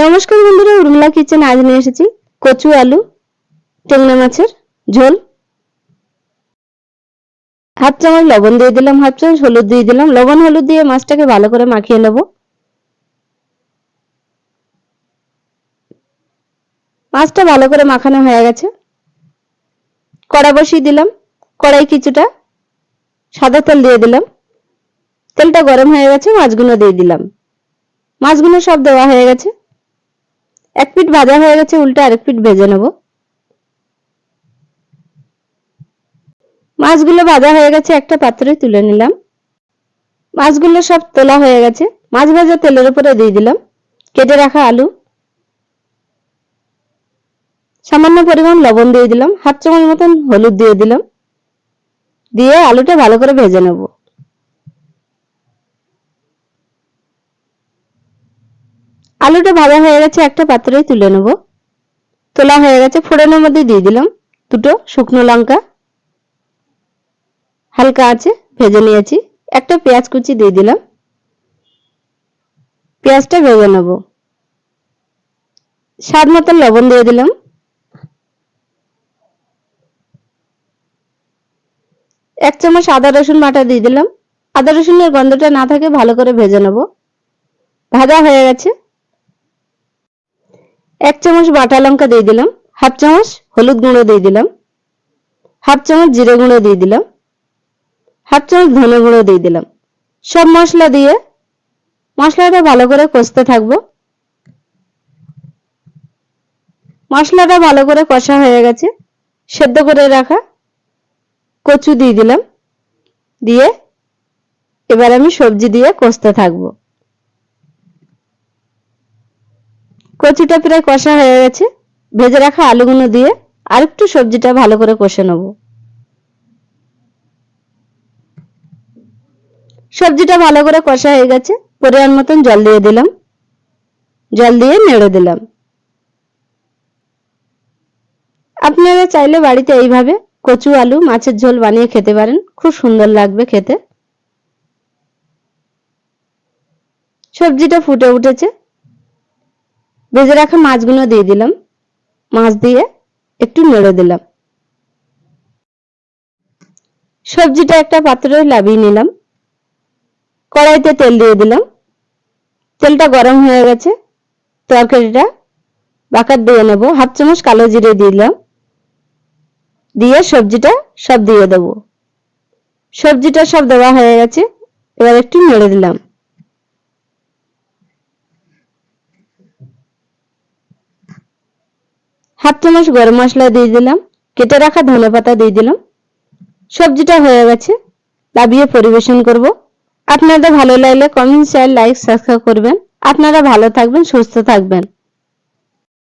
নমস্কার বন্ধুরা, উর্মিলা কিচেন আজ নিয়ে এসেছি কচু, আলু টেংনা মাছের ঝোল। হাফ চামচ লবণ দিয়ে দিলাম, হাফ চামচ হলুদ দিয়ে দিলাম। লবণ, হলুদ দিয়ে মাছটাকে ভালো করে মাখিয়ে নেব। মাছটা ভালো করে মাখানো হয়ে গেছে। কড়া বসিয়ে দিলাম, কড়াই কিছুটা সাদা তেল দিয়ে দিলাম। তেলটা গরম হয়ে গেছে, মাছগুলো দিয়ে দিলাম। মাছগুলো সব দেওয়া হয়ে গেছে। এক পিঠ ভাজা হয়ে গেছে, উল্টে আরেক পিঠ ভেজে নেব। মাছগুলো ভাজা হয়ে গেছে, একটা পাত্রে তুলে নিলাম। মাছগুলো সব তোলা হয়ে গেছে। মাছ ভাজা তেলের উপরে দিয়ে দিলাম। কেটে রাখা আলু। সামান্য পরিমাণ লবণ দিয়ে দিলাম। হাফ চামচ মতন হলুদ দিয়ে দিলাম। দিয়ে আলুটা ভালো করে ভেজে নেব। আলুটা ভাজা হয়ে গেছে, একটা পাত্রে তুলে নেব। তোলা হয়ে গেছে, ফোড়নের মধ্যে দিয়ে দিলাম দুটো শুকনো লঙ্কা। হালকা আছে, ভেজে নিয়েছি। একটা পেঁয়াজ কুচি দিয়ে দিলাম। পেঁয়াজটা ভেজে নেব। স্বাদ মতন লবণ দিয়ে দিলাম। এক চামচ আদা রসুন বাটা দিয়ে দিলাম। আদা রসুনের গন্ধটা না থাকে, ভালো করে ভেজে নেব। ভাজা হয়ে গেছে। এক চামচ বাটা লঙ্কা দিয়ে দিলাম, হাফ চামচ হলুদ গুঁড়ো দিয়ে দিলাম, হাফ চামচ জিরে গুঁড়ো দিয়ে দিলাম, হাফ চামচ ধনে গুঁড়ো দিয়ে দিলাম। সব মশলা দিয়ে মশলাটা ভালো করে কষতে থাকব। মশলাটা ভালো করে কষা হয়ে গেছে, সেদ্ধ করে রাখা কচু দিয়ে দিলাম, দিয়ে এবার আমি সবজি দিয়ে কষতে থাকব। কচুটা প্রায় কষা হয়ে গেছে। ভেজে রাখা আলুগুলো দিয়ে আর একটু সবজিটা ভালো করে কষে নেব। সবজিটা ভালো করে কষা হয়ে গেছে। পরিমাণ মতন জল দিয়ে দিলাম। জল দিয়ে নেড়ে দিলাম। আপনারা চাইলে বাড়িতে এইভাবে কচু, আলু, মাছের ঝোল বানিয়ে খেতে পারেন। খুব সুন্দর লাগবে খেতে। সবজিটা ফুটে উঠেছে। ভেজে রাখা মাছগুলো দিয়ে দিলাম। মাছ দিয়ে একটু নেড়ে দিলাম। সবজিটা একটা পাত্রে লাভিয়ে নিলাম। কড়াইতে তেল দিয়ে দিলাম। তেলটা গরম হয়ে গেছে। তরকারিটা বাকার দিয়ে নেব। হাফ চামচ কালো জিরে দিলাম। দিয়ে সবজিটা সব দিয়ে দেব। সবজিটা সব দেওয়া হয়ে গেছে। এবার একটু নেড়ে দিলাম। হাফ চামচ গরম মশলা দিয়ে দিলাম, কেটে রাখা ধনে পাতা দিয়ে দিলাম। সবজিটা হয়ে গেছে, লাভিয়ে পরিবেশন করব। আপনাদের ভালো লাগলে কমেন্ট শেয়ার লাইক সাবস্ক্রাইব করবেন। আপনারা ভালো থাকবেন, সুস্থ থাকবেন।